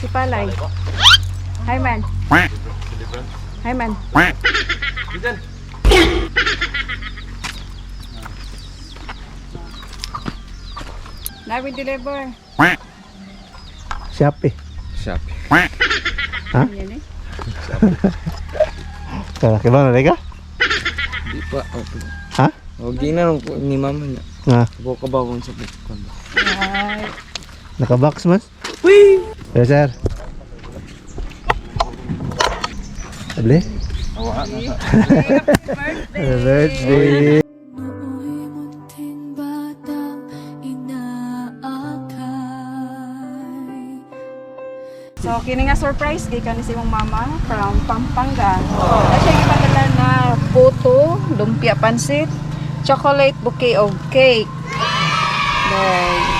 Si Palay. Hi, man. Hi, man. Now we deliver. Shopee. Shopee. Yan eh. Kalaki ba na ka? Di pa. Okay. Ha? O, ginanong po ni mama niya. Nga. Ako ka ba kung sa pagkakon? Ay. Naka-box man? Wee! Yes, sir. Happy birthday. So, kini nga surprise kay kanis imong mama from Pampanga. Na siya gipadala na puto, lumpia pansit, chocolate bouquet of cake. Then,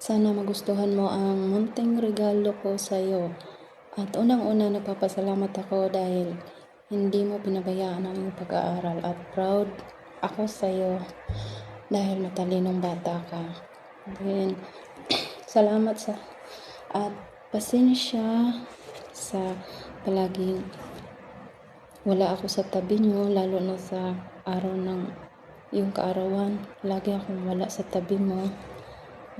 sana magustuhan mo ang munting regalo ko sa'yo. At unang-una nagpapasalamat ako dahil hindi mo pinabayaan ang iyong pag-aaral at proud ako sa'yo dahil matalinong bata ka. Then, salamat sa at pasensya sa palaging wala ako sa tabi niyo lalo na sa araw ng yung kaarawan, lagi akong wala sa tabi mo.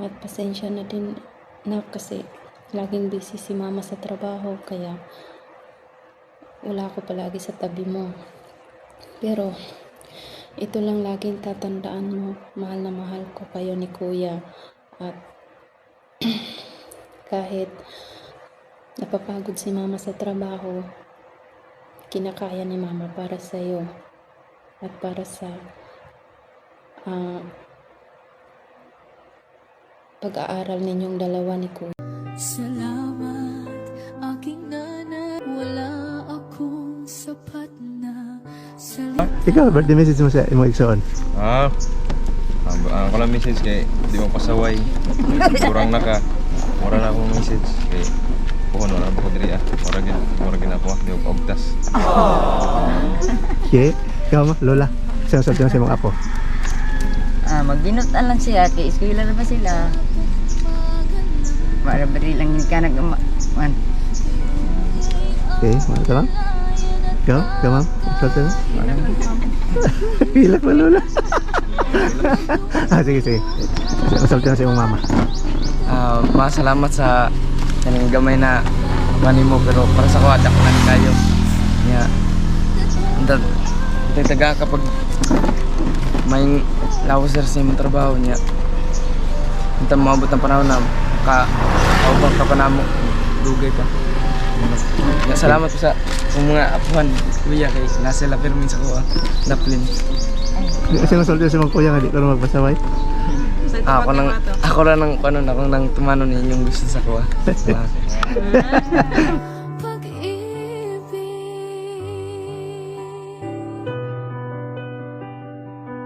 At pasensya na din na kasi laging busy si mama sa trabaho kaya wala ako palagi sa tabi mo. Pero ito lang laging tatandaan mo, mahal na mahal ko kayo ni kuya. At kahit napapagod si mama sa trabaho, kinakaya ni mama para sa iyo at para sa ah, pag-aaral ninyong dalawa ni Kuya. Salamat, aking nanay. Wala akong sapat na salita. Ikaw, birthday message mo sa imong igsoon. Ah. Ang ang ko lang message kay di mo pasaway. Kurang na ka. Mura na akong message kay Puhon wala ko diri ah. Mura gid, mura gid ako ah. Di ko kaugtas. Okay. Ikaw mo, Lola. Sino sa sa imong apo? Magbinutan lang siya kay eskwela na ba sila? Para bari lang yun ka nag man. Okay, mga ka lang. Ikaw, ikaw ma'am. Sa sa Hilak pa, Lola. ah, sige, sige. Masalte na sa imong mama. Ah, masalamat sa kaning gamay na mani mo pero para sa ko adak na kayo. Nya. Antad ito taga kapag may lawas sir sa imong trabaho niya. Ito maabot ng panahon na ka kaubang ka pa namo dugay ka. Nya, salamat po sa sa mga apuhan kuya kay nasa la pero minsan ko ah, daplin. Sino sa sa imong kuya nga di ka na magpasaway? Ah, ako nang ako ra nang ano ako nang tumano ninyong gusto sa. Salamat.